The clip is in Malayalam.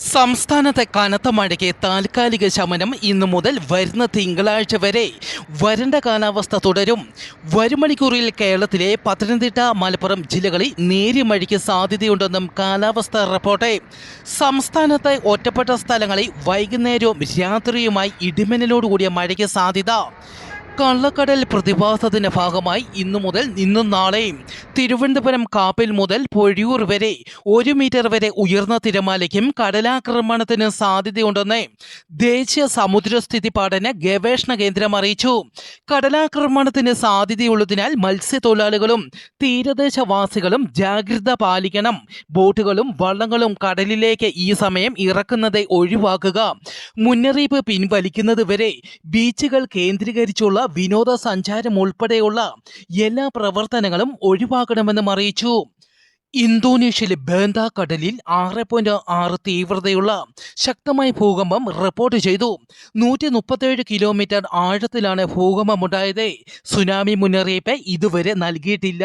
സംസ്ഥാനത്തെ കനത്ത മഴയ്ക്ക് താൽക്കാലിക ശമനം ഇന്നു മുതൽ വരുന്ന തിങ്കളാഴ്ച വരെ. വരണ്ട കാലാവസ്ഥ തുടരും. വരും മണിക്കൂറിൽ കേരളത്തിലെ പത്തനംതിട്ട മലപ്പുറം ജില്ലകളിൽ നേരിയ മഴയ്ക്ക് സാധ്യതയുണ്ടെന്നും കാലാവസ്ഥ റിപ്പോർട്ട്. സംസ്ഥാനത്തെ ഒറ്റപ്പെട്ട സ്ഥലങ്ങളിൽ വൈകുന്നേരവും രാത്രിയുമായി ഇടിമിന്നലോടുകൂടിയ മഴയ്ക്ക് സാധ്യത. കള്ളക്കടൽ പ്രതിഭാസത്തിന്റെ ഭാഗമായി ഇന്നു മുതൽ ഇന്നും നാളെയും തിരുവനന്തപുരം കാപ്പിൽ മുതൽ പൊഴിയൂർ വരെ ഒരു മീറ്റർ വരെ ഉയർന്ന തിരമാലയ്ക്കും കടലാക്രമണത്തിന് സാധ്യതയുണ്ടെന്ന് ദേശീയ സമുദ്രസ്ഥിതി പഠന ഗവേഷണ കേന്ദ്രം അറിയിച്ചു. കടലാക്രമണത്തിന് സാധ്യതയുള്ളതിനാൽ മത്സ്യത്തൊഴിലാളികളും തീരദേശവാസികളും ജാഗ്രത പാലിക്കണം. ബോട്ടുകളും വള്ളങ്ങളും കടലിലേക്ക് ഈ സമയം ഇറക്കുന്നത് ഒഴിവാക്കുക. മുന്നറിയിപ്പ് പിൻവലിക്കുന്നതുവരെ ബീച്ചുകൾ കേന്ദ്രീകരിച്ചുള്ള വിനോദസഞ്ചാരം ഉൾപ്പെടെയുള്ള എല്ലാ പ്രവർത്തനങ്ങളും ഒഴിവാക്കണമെന്നും അറിയിച്ചു. ഇന്തോനേഷ്യയിലെ ബേന്ത കടലിൽ ആറ് പോയിന്റ് ആറ് തീവ്രതയുള്ള ശക്തമായ ഭൂകമ്പം റിപ്പോർട്ട് ചെയ്തു. നൂറ്റി മുപ്പത്തേഴ് കിലോമീറ്റർ ആഴത്തിലാണ് ഭൂകമ്പമുണ്ടായത്. സുനാമി മുന്നറിയിപ്പ് ഇതുവരെ നൽകിയിട്ടില്ല.